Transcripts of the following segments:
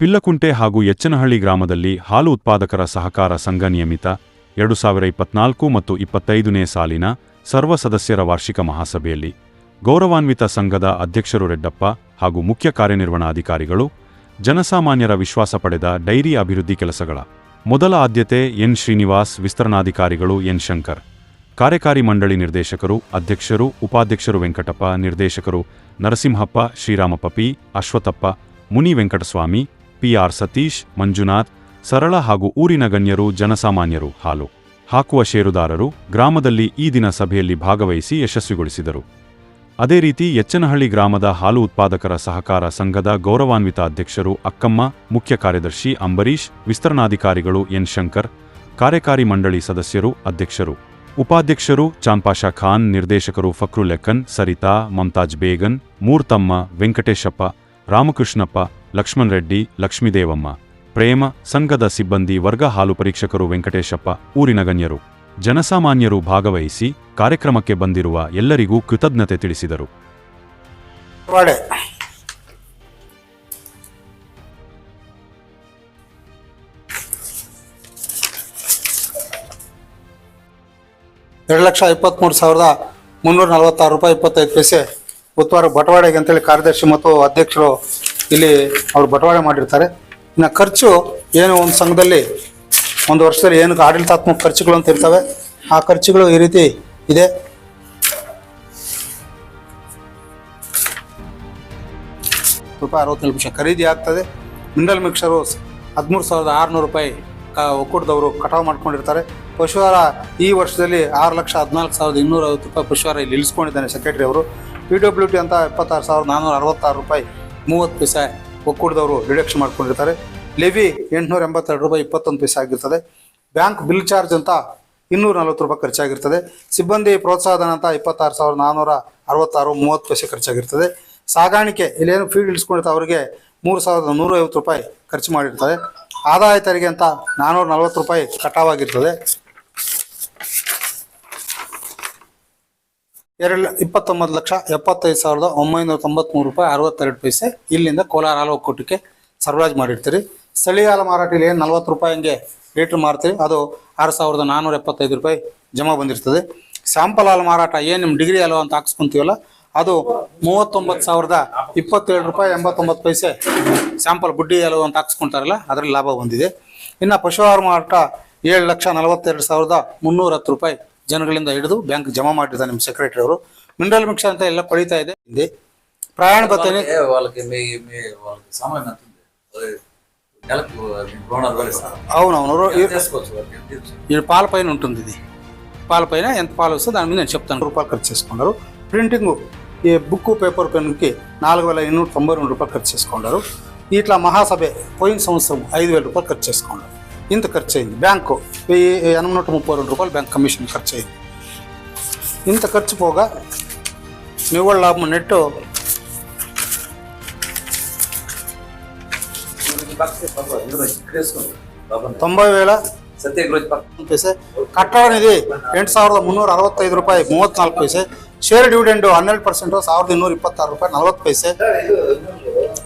ಪಿಲ್ಲಕುಂಟೆ ಹಾಗೂ ಎಚ್ಚನಹಳ್ಳಿ ಗ್ರಾಮದಲ್ಲಿ ಹಾಲು ಉತ್ಪಾದಕರ ಸಹಕಾರ ಸಂಘ ನಿಯಮಿತ ಎರಡು ಸಾವಿರ ಇಪ್ಪತ್ನಾಲ್ಕು ಮತ್ತು ಇಪ್ಪತ್ತೈದನೇ ಸಾಲಿನ ಸರ್ವ ಸದಸ್ಯರ ವಾರ್ಷಿಕ ಮಹಾಸಭೆಯಲ್ಲಿ ಗೌರವಾನ್ವಿತ ಸಂಘದ ಅಧ್ಯಕ್ಷರು ರೆಡ್ಡಪ್ಪ ಹಾಗೂ ಮುಖ್ಯ ಕಾರ್ಯನಿರ್ವಹಣಾಧಿಕಾರಿಗಳು, ಜನಸಾಮಾನ್ಯರ ವಿಶ್ವಾಸ ಪಡೆದ ಡೈರಿ ಅಭಿವೃದ್ಧಿ ಕೆಲಸಗಳ ಮೊದಲ ಆದ್ಯತೆ ಎನ್ ಶ್ರೀನಿವಾಸ್, ವಿಸ್ತರಣಾಧಿಕಾರಿಗಳು ಎನ್ ಶಂಕರ್, ಕಾರ್ಯಕಾರಿ ಮಂಡಳಿ ನಿರ್ದೇಶಕರು, ಅಧ್ಯಕ್ಷರು, ಉಪಾಧ್ಯಕ್ಷರು ವೆಂಕಟಪ್ಪ, ನಿರ್ದೇಶಕರು ನರಸಿಂಹಪ್ಪ, ಶ್ರೀರಾಮಪ್ಪ ಪಿ, ಅಶ್ವಥಪ್ಪ ಮುನಿ ವೆಂಕಟಸ್ವಾಮಿ ಪಿಆರ್ ಸತೀಶ್, ಮಂಜುನಾಥ್, ಸರಳ ಹಾಗೂ ಊರಿನ ಗಣ್ಯರು, ಜನಸಾಮಾನ್ಯರು ಹಾಲು ಹಾಕುವ ಷೇರುದಾರರು ಗ್ರಾಮದಲ್ಲಿ ಈ ದಿನ ಸಭೆಯಲ್ಲಿ ಭಾಗವಹಿಸಿ ಯಶಸ್ವಿಗೊಳಿಸಿದರು. ಅದೇ ರೀತಿ ಎಚ್ಚನಹಳ್ಳಿ ಗ್ರಾಮದ ಹಾಲು ಉತ್ಪಾದಕರ ಸಹಕಾರ ಸಂಘದ ಗೌರವಾನ್ವಿತ ಅಧ್ಯಕ್ಷರು ಅಕ್ಕಮ್ಮ, ಮುಖ್ಯ ಕಾರ್ಯದರ್ಶಿ ಅಂಬರೀಶ್ ವಿಸ್ತರಣಾಧಿಕಾರಿಗಳು ಎನ್ ಶಂಕರ್, ಕಾರ್ಯಕಾರಿ ಮಂಡಳಿ ಸದಸ್ಯರು, ಅಧ್ಯಕ್ಷರು, ಉಪಾಧ್ಯಕ್ಷರು ಚಾಂಪಾಷಾ ಖಾನ್, ನಿರ್ದೇಶಕರು ಫಕ್ರುಲೆಕ್ಕನ್ ಸರಿತಾ, ಮಮತಾಜ್ ಬೇಗನ್, ಮೂರ್ತಮ್ಮ, ವೆಂಕಟೇಶಪ್ಪ, ರಾಮಕೃಷ್ಣಪ್ಪ ಲಕ್ಷ್ಮಣ್ ರೆಡ್ಡಿ, ಲಕ್ಷ್ಮೀದೇವಮ್ಮ. ಪ್ರೇಮ, ಸಂಘದ ಸಿಬ್ಬಂದಿ, ವರ್ಗ ಹಾಲು ಪರೀಕ್ಷಕರು ವೆಂಕಟೇಶಪ್ಪ, ಊರಿನ ಗಣ್ಯರು. ಜನಸಾಮಾನ್ಯರು ಭಾಗವಹಿಸಿ ಕಾರ್ಯಕ್ರಮಕ್ಕೆ ಬಂದಿರುವ ಎಲ್ಲರಿಗೂ ಕೃತಜ್ಞತೆ ತಿಳಿಸಿದರು. ಎರಡು ಲಕ್ಷ ಇಪ್ಪತ್ತ್ಮೂರು ಸಾವಿರದ ಮುನ್ನೂರ ನಲವತ್ತಾರು ರೂಪಾಯಿ ಇಪ್ಪತ್ತೈದು ಪೈಸೆ, ಬುಧವಾರ ಬಟವಾಡೆಗೆ ಅಂತೇಳಿ ಕಾರ್ಯದರ್ಶಿ ಮತ್ತು ಅಧ್ಯಕ್ಷರು ಇಲ್ಲಿ ಅವರು ಬಟವಾಡೆ ಮಾಡಿರ್ತಾರೆ. ಇನ್ನು ಖರ್ಚು ಏನು ಒಂದು ಸಂಘದಲ್ಲಿ ಒಂದು ವರ್ಷದಲ್ಲಿ ಏನು ಆಡಳಿತಾತ್ಮಕ ಖರ್ಚುಗಳು ಅಂತ ಇರ್ತವೆ, ಆ ಖರ್ಚುಗಳು ಈ ರೀತಿ ಇದೆ. ರೂಪಾಯಿ ಅರವತ್ತು ನಿಮಿಷ ಖರೀದಿ ಆಗ್ತದೆ. ಮಿನರಲ್ ಮಿಕ್ಸರು ಹದಿಮೂರು ಸಾವಿರದ ಆರುನೂರು ರೂಪಾಯಿ ಒಕ್ಕೂಟದವರು ಕಟಾವು ಮಾಡ್ಕೊಂಡಿರ್ತಾರೆ. ಪಶುವಾರ ಈ ವರ್ಷದಲ್ಲಿ ಆರು ಲಕ್ಷ ಹದಿನಾಲ್ಕು ಸಾವಿರದ ಇನ್ನೂರ ಐವತ್ತು ರೂಪಾಯಿ ಪಶುವಾರ ಇಲ್ಲಿ ಇಳಿಸ್ಕೊಂಡಿದ್ದಾನೆ ಸೆಕ್ರೆಟರಿ ಅವರು. ಪಿ ಡಬ್ಲ್ಯೂ ಟಿ ಅಂತ ಇಪ್ಪತ್ತಾರು ಸಾವಿರದ ನಾನ್ನೂರ ಅರವತ್ತಾರು ರೂಪಾಯಿ ಮೂವತ್ತು ಪೈಸೆ ಒಕ್ಕೂಟದವರು ಡಿಡಕ್ಷನ್ ಮಾಡ್ಕೊಂಡಿರ್ತಾರೆ. ಲೆವಿ ಎಂಟುನೂರ ಎಂಬತ್ತೆರಡು ರೂಪಾಯಿ ಇಪ್ಪತ್ತೊಂದು ಪೈಸೆ ಆಗಿರ್ತದೆ. ಬ್ಯಾಂಕ್ ಬಿಲ್ ಚಾರ್ಜ್ ಅಂತ ಇನ್ನೂರ ನಲವತ್ತು ರೂಪಾಯಿ ಖರ್ಚಾಗಿರ್ತದೆ. ಸಿಬ್ಬಂದಿ ಪ್ರೋತ್ಸಾಹಧನ ಅಂತ ಇಪ್ಪತ್ತಾರು ಸಾವಿರದ ನಾನ್ನೂರ ಅರವತ್ತಾರು ಮೂವತ್ತು ಪೈಸೆ ಖರ್ಚಾಗಿರ್ತದೆ. ಸಾಗಾಣಿಕೆ, ಇಲ್ಲೇನು ಫೀಡ್ ಇಳಿಸ್ಕೊಂಡಿರ್ತಾರೆ ಅವರಿಗೆ ಮೂರು ಸಾವಿರದ ನೂರ ಐವತ್ತು ರೂಪಾಯಿ ಖರ್ಚು ಮಾಡಿರ್ತಾರೆ ಆದಾಯ ತೆರಿಗೆ ಅಂತ ನಾನ್ನೂರ ನಲ್ವತ್ತು ರೂಪಾಯಿ ಕಟಾವಾಗಿರ್ತದೆ. ಎರಡು ಇಪ್ಪತ್ತೊಂಬತ್ತು ಲಕ್ಷ ಎಪ್ಪತ್ತೈದು ಸಾವಿರದ ಒಂಬೈನೂರ ತೊಂಬತ್ಮೂರು ರೂಪಾಯಿ ಅರವತ್ತೆರಡು ಪೈಸೆ ಇಲ್ಲಿಂದ ಕೋಲಾರ ಹಾಲು ಒಕ್ಕೂಟಕ್ಕೆ ಸರಬರಾಜು ಮಾಡಿರ್ತೀರಿ. ಸ್ಥಳೀಯ ಹಾಲು ಮಾರಾಟದಲ್ಲಿ ನಲ್ವತ್ತು ರೂಪಾಯಿ ಹಂಗೆ ಲೀಟ್ರ್ ಮಾರ್ತೀರಿ. ಅದು ಆರು ಸಾವಿರದ ನಾನ್ನೂರ ಎಪ್ಪತ್ತೈದು ರೂಪಾಯಿ ಜಮಾ ಬಂದಿರ್ತದೆ. ಸ್ಯಾಂಪಲ್ ಹಾಲು ಮಾರಾಟ ಏನು ನಿಮ್ಮ ಡಿಗ್ರಿ ಹಾಲು ಅಂತ ಹಾಕ್ಸ್ಕೊಂತೀವಲ್ಲ, ಅದು ಮೂವತ್ತೊಂಬತ್ತು ಸಾವಿರದ ಇಪ್ಪತ್ತೇಳು ರೂಪಾಯಿ ಎಂಬತ್ತೊಂಬತ್ತು ಪೈಸೆ ಸ್ಯಾಂಪಲ್ ಬುಡ್ಡಿ ಹಾಲು ಅಂತ ಹಾಕ್ಸ್ಕೊಂತಾರಲ್ಲ, ಅದರಲ್ಲಿ ಲಾಭ ಬಂದಿದೆ. ಇನ್ನು ಪಶು ಪಶುಹಾರ ಮಾರಾಟ ಏಳು ಲಕ್ಷ ನಲವತ್ತೆರಡು ಸಾವಿರದ ಮುನ್ನೂರ ಹತ್ತು ರೂಪಾಯಿ ಜನಗಳಿಂದ ಹಿಡಿದು ಬ್ಯಾಂಕ್ ಜಮಾ ಮಾಡಿರ್ತಾರೆ ನಿಮ್ಮ ಸೆಕ್ರೆಟರಿ ಅವರು ಮಿನರಲ್ ಮಿಕ್ಸ್ ಅಂತ ಎಲ್ಲ ಪಡೀತಾ ಇದೆ ಇದೆ ప్రయాణ భత్తాని వాళ్ళకి వాళ్ళకి మీ మీ వాళ్ళకి సమయం ఎంత ఉంది అది నెలకు రుణాలు వేస్తారు అవునవును ఈ- చేసుకోవచ్చు వాళ్ళకి ఎంత ఇచ్చు? ఈ పాల పైన ఉంటుంది ఇది పాల పైన ఎంత పాలు వస్తుందో దాని మీద నేను చెప్తాను రూపాయలు ఖర్చు చేసుకున్నారు ప్రింటింగ్ ఈ బుక్ పేపర్ పెన్కి నాలుగు వేల ఎన్నూట తొంభై రెండు రూపాయలు ఖర్చు చేసుకున్నారు ఇట్లా మహాసభ పోయిన సంవత్సరం ఐదు వేల రూపాయలు ఖర్చు చేసుకున్నారు ఇంత ఖర్చు అయింది బ్యాంకు వెయ్యి ఎనిమిది నూట ముప్పై రెండు రూపాయలు బ్యాంక్ కమిషన్ ఖర్చు అయింది ఇంత ఖర్చు పోగా నివ్వల లాభం నెట్ ఈ పక్కకి పాప ఇందులో ఇక్కడ వేసుకోండి. పాపం తొంభై వేల ಸತ್ಯ ಗುರುಜಿ ಪಕ್ಕ ಪೈಸೆ ಕಟ್ಟಡ ನಿಧಿ ಎಂಟು ಸಾವಿರದ ಮುನ್ನೂರ ಅರವತ್ತೈದು ರೂಪಾಯಿ ಮೂವತ್ನಾಲ್ಕು ಪೈಸೆ ಶೇರ್ ಡಿವಿಡೆಂಡು ಹನ್ನೆರಡು ಪರ್ಸೆಂಟು ಸಾವಿರದ ಇನ್ನೂರ ಇಪ್ಪತ್ತಾರು ರೂಪಾಯಿ ನಲ್ವತ್ತು ಪೈಸೆ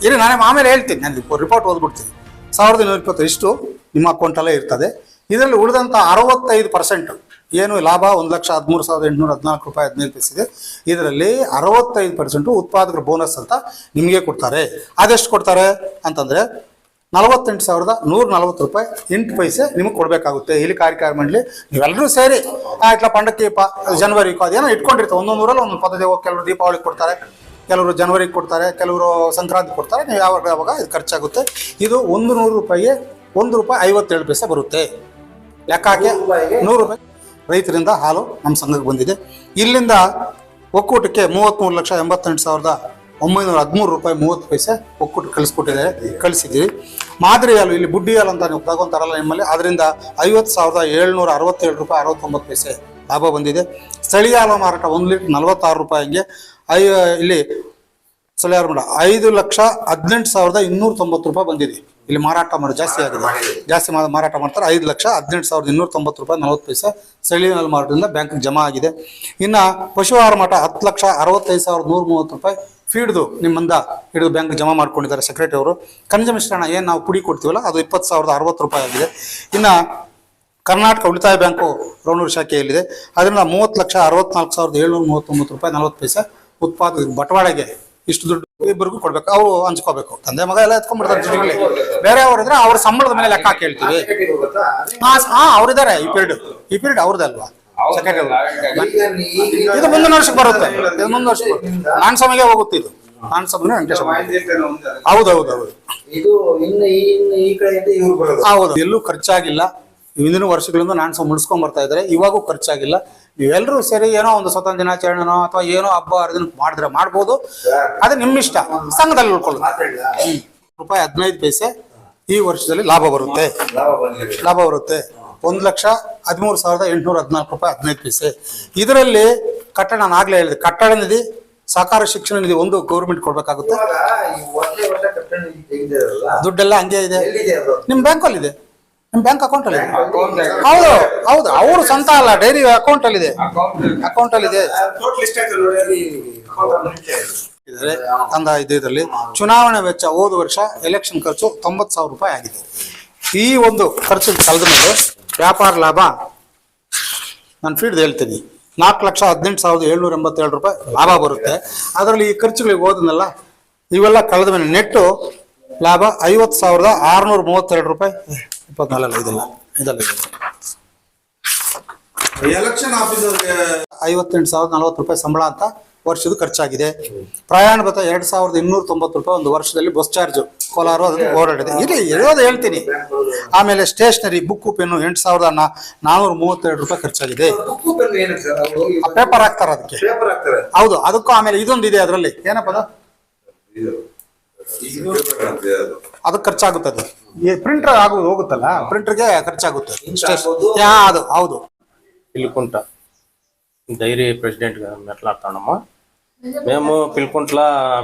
ಇರಿ ನಾನೇ ಆಮೇಲೆ ಹೇಳ್ತೀನಿ ನಾನು ರಿಪೋರ್ಟ್ ಓದ್ಬಿಡ್ತೀನಿ ಸಾವಿರದ ಇನ್ನೂರ ಇಪ್ಪತ್ತು ಇಷ್ಟು ನಿಮ್ಮ ಅಕೌಂಟಲ್ಲೇ ಇರ್ತದೆ. ಇದರಲ್ಲಿ ಉಳಿದಂಥ ಅರವತ್ತೈದು ಪರ್ಸೆಂಟ್ ಏನು ಲಾಭ? ಒಂದು ಲಕ್ಷ ಹದಿಮೂರು ಸಾವಿರದ ಎಂಟುನೂರ ಹದಿನಾಲ್ಕು ರೂಪಾಯಿ ಹದಿನೈದು ಪೈಸಿದೆ ಇದರಲ್ಲಿ ಅರವತ್ತೈದು ಪರ್ಸೆಂಟು ಉತ್ಪಾದಕರ ಬೋನಸ್ ಅಂತ ನಿಮಗೆ ಕೊಡ್ತಾರೆ. ಅದೆಷ್ಟು ಕೊಡ್ತಾರೆ ಅಂತಂದರೆ ನಲವತ್ತೆಂಟು ಸಾವಿರದ ನೂರ ನಲವತ್ತು ರೂಪಾಯಿ ಎಂಟು ಪೈಸೆ ನಿಮಗೆ ಕೊಡಬೇಕಾಗುತ್ತೆ. ಇಲ್ಲಿ ಕಾರ್ಯಕಾರ ಮಂಡಳಿ ನೀವೆಲ್ಲರೂ ಸೇರಿ. ಆ, ಪಂಡಕ್ಕಿ ಪಂಡಕ್ಕೆ ಪ ಜನವರಿ ಅದೇನೋ ಇಟ್ಕೊಂಡಿರ್ತಾರೆ. ಒಂದೊಂದು ಊರಲ್ಲಿ ಒಂದೊಂದು ಪದ್ಧತಿ ಹೋಗಿ ಕೆಲವರು ದೀಪಾವಳಿ ಕೊಡ್ತಾರೆ. ಕೆಲವರು ಜನವರಿಗೆ ಕೊಡ್ತಾರೆ ಕೆಲವರು ಸಂಕ್ರಾಂತಿ ಕೊಡ್ತಾರೆ ನೀವು ಯಾವಾಗ ಯಾವಾಗ ಇದು ಖರ್ಚಾಗುತ್ತೆ. ಇದು ಒಂದು ನೂರು ರೂಪಾಯಿಗೆ ಒಂದು ರೂಪಾಯಿ ಐವತ್ತೇಳು ಪೈಸೆ ಬರುತ್ತೆ. ಲೆಕ್ಕ ಹಾಕಿ ನೂರು ರೂಪಾಯಿ. ರೈತರಿಂದ ಹಾಲು ನಮ್ಮ ಸಂಘಕ್ಕೆ ಬಂದಿದೆ. ಇಲ್ಲಿಂದ ಒಕ್ಕೂಟಕ್ಕೆ ಮೂವತ್ತ್ಮೂರು ಲಕ್ಷ ಎಂಬತ್ತೆಂಟು ಸಾವಿರದ ಒಂಬೈನೂರ ಹದಿಮೂರು ರೂಪಾಯಿ ಮೂವತ್ತು ಪೈಸೆ ಒಕ್ಕೂಟ ಕಳಿಸ್ಕೊಟ್ಟಿದ್ದಾರೆ ಕಳಿಸಿದ್ದೀವಿ ಮಾದರಿ ಹಾಲು ಇಲ್ಲಿ ಬುಡ್ಡಿ ಹಾಲು ಅಂತ ನೀವು ತಗೊಂತಾರಲ್ಲ ನಿಮ್ಮಲ್ಲಿ ಅದರಿಂದ ಐವತ್ತು ಸಾವಿರದ ಏಳ್ನೂರ ಅರವತ್ತೇಳು ರೂಪಾಯಿ ಅರವತ್ತೊಂಬತ್ತು ಪೈಸೆ ಲಾಭ ಬಂದಿದೆ. ಸ್ಥಳೀಯ ಹಾಲು ಮಾರಾಟ ಒಂದು ಲೀಟ್ರ್ ನಲವತ್ತಾರು ರೂಪಾಯಿಗೆ ಐ ಇಲ್ಲಿ ಸಲ ಯಾರು ಮಾಡ ಐದು ಲಕ್ಷ ಹದಿನೆಂಟು ಸಾವಿರದ ಇನ್ನೂರ ತೊಂಬತ್ತು ರೂಪಾಯಿ ಬಂದಿದೆ. ಇಲ್ಲಿ ಮಾರಾಟ ಮಾಡಿ, ಜಾಸ್ತಿ ಆಗಿದೆ. ಜಾಸ್ತಿ ಮಾರಾಟ ಮಾಡ್ತಾರೆ. ಐದು ಲಕ್ಷ ಹದಿನೆಂಟು ಸಾವಿರದ ಇನ್ನೂರ ತೊಂಬತ್ತು ರೂಪಾಯಿ ನಲವತ್ತು ಪೈಸೆ ಸೆಳಿನಲ್ಲಿ ಮಾರಾಟದಿಂದ ಬ್ಯಾಂಕ್ಗೆ ಜಮಾ ಆಗಿದೆ. ಇನ್ನು ಪಶು ಆಹಾರ ಮಾಟ ಹತ್ತು ಲಕ್ಷ ಅರವತ್ತೈದು ಸಾವಿರದ ನೂರ ಮೂವತ್ತು ರೂಪಾಯಿ ಫೀಡ್ದು ನಿಮ್ಮಿಂದ ಹಿಡಿದು ಬ್ಯಾಂಕ್ ಜಮಾ ಮಾಡ್ಕೊಂಡಿದ್ದಾರೆ ಸೆಕ್ರೆಟರಿ ಅವರು. ಖನಿಜ ಮಿಶ್ರಣ ಏನು ನಾವು ಪುಡಿ ಕೊಡ್ತೀವಲ್ಲ, ಅದು ಇಪ್ಪತ್ತು ಸಾವಿರದ ಅರವತ್ತು ರೂಪಾಯಿ ಆಗಿದೆ. ಇನ್ನು ಕರ್ನಾಟಕ ಉಳಿತಾಯ ಬ್ಯಾಂಕು ರೋಣೂರು ಶಾಖೆಯಲ್ಲಿದೆ. ಅದರಿಂದ ಮೂವತ್ತು ಲಕ್ಷ ಅರವತ್ನಾಲ್ಕು ಸಾವಿರದ ಏಳ್ನೂರ ಮೂವತ್ತೊಂಬತ್ತು ರೂಪಾಯಿ ನಲವತ್ತು ಪೈಸೆ ಉತ್ಪಾದ ಬಟವಾಡಗೆ ಇಷ್ಟು ದುಡ್ಡು ಇಬ್ಬರಿಗೂ ಕೊಡ್ಬೇಕು ಅವ್ರು ಹಂಚ್ಕೋಬೇಕು. ತಂದೆ ಮಗ ಎಲ್ಲ ಎತ್ಕೊಂಡ್ಬಿಡ್ತಾರೆ ಜೊತೆಗೆ ಬೇರೆ ಅವ್ರು ಇದ್ರೆ ಅವ್ರ ಸಂಬಳದ ಮೇಲೆ ಲೆಕ್ಕ ಕೇಳ್ತೀವಿ. ಹಾ ಹಾ ಅವ್ರಿದ್ದಾರೆ ಈ ಪೀರಿಯಡ್ ಈ ಪೀರಿಯಡ್ ಅವ್ರದಲ್ವಾ ಅಲ್ವಾ ಇದು ಮುಂದಿನ ವರ್ಷಕ್ಕೆ ಬರುತ್ತೆ. ಇದು ಮುಂದಿನ ವರ್ಷಕ್ಕೆ ಬರುತ್ತೆ. ನಾನ್ ಸಮಯ ಹೋಗುತ್ತೆ ಇದು. ನಾನ್ ಸಮಯ ಹೌದೌದೌದು ಹೌದು ಎಲ್ಲೂ ಖರ್ಚಾಗಿಲ್ಲ. ಹಿಂದಿನ ವರ್ಷಗಳಿಂದ ನಾನ್ ಸಹ ಮುಡಿಸ್ಕೊಂಡ್ ಬರ್ತಾ ಇದ್ದಾರೆ. ಇವಾಗೂ ಖರ್ಚಾಗಿಲ್ಲ. ನೀವೆಲ್ಲರೂ ಸೇರಿ ಏನೋ ಒಂದು ಸ್ವತಂತ್ರ ದಿನಾಚರಣೆನೋ ಅಥವಾ ಏನೋ ಹಬ್ಬ ಹರಿದಿನ ಮಾಡಿದ್ರೆ ಮಾಡ್ಬೋದು. ಅದು ನಿಮ್ಮ ಇಷ್ಟ ಸಂಘದಲ್ಲಿ ಉಳ್ಕೊಳ್ಳೋದು. ರೂಪಾಯಿ ಹದಿನೈದು ಪೈಸೆ ಈ ವರ್ಷದಲ್ಲಿ ಲಾಭ ಬರುತ್ತೆ. ಲಾಭ ಬರುತ್ತೆ. ಒಂದು ಲಕ್ಷ ಹದಿಮೂರು ಸಾವಿರದ ಎಂಟುನೂರ ಹದಿನಾಲ್ಕು ರೂಪಾಯಿ ಹದಿನೈದು ಪೈಸೆ. ಇದರಲ್ಲಿ ಕಟ್ಟಡ ನಾನು ಆಗ್ಲೇ ಹೇಳಿದೆ. ಕಟ್ಟಡ ನಿಧಿ ಸಹಕಾರ ಶಿಕ್ಷಣ ನಿಧಿ ಒಂದು ಗೌರ್ಮೆಂಟ್ ಕೊಡ್ಬೇಕಾಗುತ್ತೆ. ದುಡ್ಡೆಲ್ಲ ಹಂಗೆ ಇದೆ. ನಿಮ್ಮ ಬ್ಯಾಂಕಲ್ಲಿ ಇದೆ. ನಿಮ್ ಬ್ಯಾಂಕ್ ಅಕೌಂಟ್ ಅಲ್ಲಿ ಹೌದು ಹೌದು ಅವರು ಸ್ವಂತ ಅಲ್ಲ ಡೈರಿ ಅಕೌಂಟ್ ಅಲ್ಲಿ ಇದೆ. ಅಕೌಂಟ್ ಅಲ್ಲಿ ಇದೆ. ತಂದ ಇದು. ಇದರಲ್ಲಿ ಚುನಾವಣೆ ವೆಚ್ಚ ಹೋದ ವರ್ಷ ಎಲೆಕ್ಷನ್ ಖರ್ಚು ತೊಂಬತ್ತು ಸಾವಿರ ರೂಪಾಯಿ ಆಗಿದೆ. ಈ ಒಂದು ಖರ್ಚು ಕಳೆದ ಮೇಲೆ ವ್ಯಾಪಾರ ಲಾಭ ನಾನು ಫೀಡ್ದು ಹೇಳ್ತೀನಿ. ನಾಲ್ಕು ಲಕ್ಷ ಹದಿನೆಂಟು ಸಾವಿರದ ಏಳ್ನೂರ ಎಂಬತ್ತೇಳು ರೂಪಾಯಿ ಲಾಭ ಬರುತ್ತೆ. ಅದರಲ್ಲಿ ಈ ಖರ್ಚುಗಳಿಗೆ ಹೋದನಲ್ಲ ಇವೆಲ್ಲ ಕಳೆದ ಮೇಲೆ ನೆಟ್ಟು ಲಾಭ ಐವತ್ತು ಸಾವಿರದ ಆರುನೂರ ಮೂವತ್ತೆರಡು ರೂಪಾಯಿ. ಇಪ್ಪತ್ನಾಲ್ಕಲ್ಲ ಇದಲ್ಲ ಇದಲ್ಲ ಇದಲ್ಲ ಎಲೆಕ್ಷನ್ ಆಫೀಸರ್ಗೆ ಐವತ್ತೆಂಟು ಸಾವಿರದ ನಲವತ್ತು ರೂಪಾಯಿ ಸಂಬಳ ಅಂತ ವರ್ಷದ ಖರ್ಚಾಗಿದೆ. ಪ್ರಯಾಣ ಭತ್ತ ಎರಡ್ ಸಾವಿರದ ಇನ್ನೂರ ತೊಂಬತ್ತು ರೂಪಾಯಿ ಒಂದು ವರ್ಷದಲ್ಲಿ ಬಸ್ ಚಾರ್ಜ್. ಕೋಲಾರ ಅದನ್ನು ಓಡಾಡಿದೆ ಇಲ್ಲಿ ಹೇಳೋದು ಹೇಳ್ತೀನಿ. ಆಮೇಲೆ ಸ್ಟೇಷನರಿ ಬುಕ್ ಪೆನ್ನು ಎಂಟು ಸಾವಿರದ ನಾನೂರ ಮೂವತ್ತೆರಡು ರೂಪಾಯಿ ಖರ್ಚಾಗಿದೆ. ಪೇಪರ್ ಹಾಕ್ತಾರೆ ಅದಕ್ಕೆ. ಹೌದು ಅದಕ್ಕೂ ಆಮೇಲೆ ಇದೊಂದು ಇದೆ ಅದರಲ್ಲಿ. ಏನಪ್ಪ ಅದು? ಅದು. ಅದಕ್ಕೆ ಖರ್ಚಾಗುತ್ತೆ ಅದು ಈ ಪ್ರಿಂಟರ್ ಆಗೋದು ಹೋಗುತ್ತಲ್ಲ ಪ್ರಿಂಟರ್ಗೆ ಖರ್ಚಾಗುತ್ತೆ ಆಗ್ಬೋದು. ಯಾ, ಅದು ಹೌದು పిల్కుంట డైరీ ప్రెసిడెంట్ గా మాట్లాడుతున్నాము మేము పిల్కుంట్ల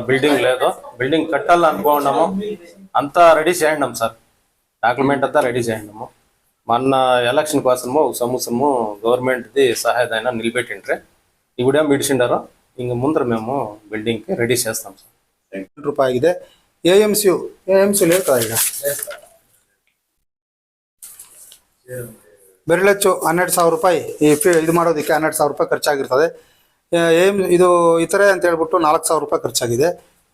బిల్డింగ్ లేదు బిల్డింగ్ కట్టాలనుకున్నాము అంతా రెడీ చేయండి సార్ డాక్యుమెంట్ అంతా రెడీ చేయండి మొన్న ఎలక్షన్ కోసము ఒక సంవత్సరము గవర్నమెంట్ది సహాయదైనా నిలబెట్టిండ్రే ఇవిడేం విడిచిండారో ఇంక ముందర మేము బిల్డింగ్కి రెడీ చేస్తాం సార్ ಎಂಟು ರೂಪಾಯಿ ಆಗಿದೆ. A M C you, A M C ಹೇಳ್ತಾ ಈಗ ಬೆರಳಚ್ಚು ಹನ್ನೆರಡು ಸಾವಿರ ರೂಪಾಯಿ, ಈ ಫಿ ಇದು ಮಾಡೋದಕ್ಕೆ ಹನ್ನೆರಡು ಸಾವಿರ ರೂಪಾಯಿ ಖರ್ಚಾಗಿರ್ತದೆ. ಏಮ್ ಇದು ಇತರೆ ಅಂತ ಹೇಳ್ಬಿಟ್ಟು ನಾಲ್ಕು ಸಾವಿರ ರೂಪಾಯಿ ಖರ್ಚಾಗಿದೆ.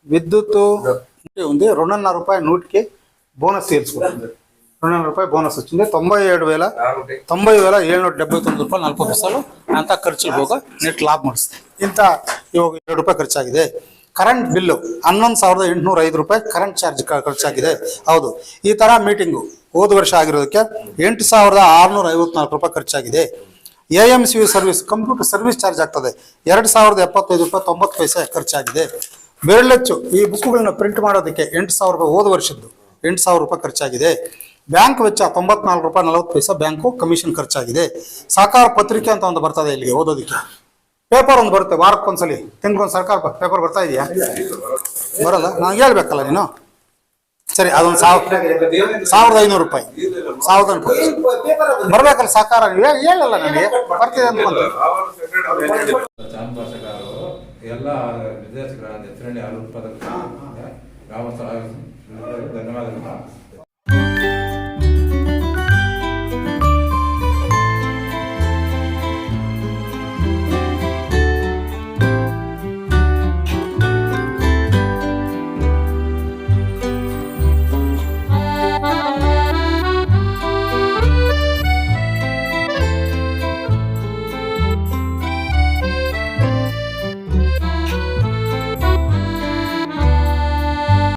ವಿದ್ಯುತ್ ಒಂದು రెండున్నర ರೂಪಾಯಿ నూటికి ಬೋನಸ್ తీర్చుకుంటుంది రెండున్నర ರೂಪಾಯಿ ಬೋನಸ್ వచ్చింది ತೊಂಬೈ ಎರಡು వేల ತೊಂಬೈ వేల ಏಳ್ನೂರ ಡೆಬ್ಬತ್ತೊಂದು ರೂಪಾಯಿ, ನಾಲ್ಕು ಪೈಸಲು ಅಂತ ಖರ್ಚಿಗೆ ಹೋಗ ನೆಟ್ ಲಾಭ ಮಾಡಿಸ್ತೀನಿ ಇಂಥ ಇವಾಗ ಎರಡು ರೂಪಾಯಿ ಖರ್ಚಾಗಿದೆ. ಕರೆಂಟ್ ಬಿಲ್ಲು ಹನ್ನೊಂದು ಸಾವಿರದ ಎಂಟುನೂರ ಐದು ರೂಪಾಯಿ ಕರೆಂಟ್ ಚಾರ್ಜ್ ಖರ್ಚಾಗಿದೆ. ಹೌದು. ಈ ತರ ಮೀಟಿಂಗು ಹೋದ ವರ್ಷ ಆಗಿರೋದಕ್ಕೆ ಎಂಟು ಸಾವಿರದ ಆರುನೂರ ಐವತ್ನಾಲ್ಕು ರೂಪಾಯಿ ಖರ್ಚಾಗಿದೆ. A M C service computer service charge ಆಗ್ತದೆ. ಎರಡು ಸಾವಿರದ ಎಪ್ಪತ್ತೈದು ರೂಪಾಯಿ ತೊಂಬತ್ತು ಪೈಸೆ ಖರ್ಚಾಗಿದೆ. ಬೆರಳಚ್ಚು, ಈ ಬುಕ್ಗಳನ್ನ ಪ್ರಿಂಟ್ ಮಾಡೋದಕ್ಕೆ ಎಂಟು ಸಾವಿರ ರೂಪಾಯಿ ಹೋದ ವರ್ಷದ್ದು ಎಂಟು ಸಾವಿರ ರೂಪಾಯಿ ಖರ್ಚಾಗಿದೆ. ಬ್ಯಾಂಕ್ ವೆಚ್ಚ ತೊಂಬತ್ನಾಲ್ಕು ರೂಪಾಯಿ ನಲವತ್ತು ಪೈಸೆ ಬ್ಯಾಂಕು ಕಮಿಷನ್ ಖರ್ಚಾಗಿದೆ. ಸಾಕಾರ ಪತ್ರಿಕೆ ಅಂತ ಒಂದು ಬರ್ತದೆ ಇಲ್ಲಿಗೆ ಓದೋದಕ್ಕೆ. ಪೇಪರ್ ಒಂದು ಬರುತ್ತೆ, ವಾರಕ್ಕೊಂದ್ಸಲಿ. ತಿಂಗ್ಳೊಂದು ಸರ್ಕಾರ ಪೇಪರ್ ಬರ್ತಾ ಇದೆಯಾ? ಬರಲ್ಲ. ನಾನು ಹೇಳ್ಬೇಕಲ್ಲ ನೀನು. ಸರಿ, ಅದೊಂದು ಸಾವಿರ ಸಾವಿರದ ಐನೂರು ರೂಪಾಯಿ. ಸಾವಿರದ ರೂಪಾಯಿ. ಬರ್ಬೇಕಲ್ಲ ಸಹಕಾರ ಹೇಳಲ್ಲ ನನಗೆ. ಬರ್ತಿದೆ ಅಂತ ಎಲ್ಲ ಧನ್ಯವಾದಗಳು.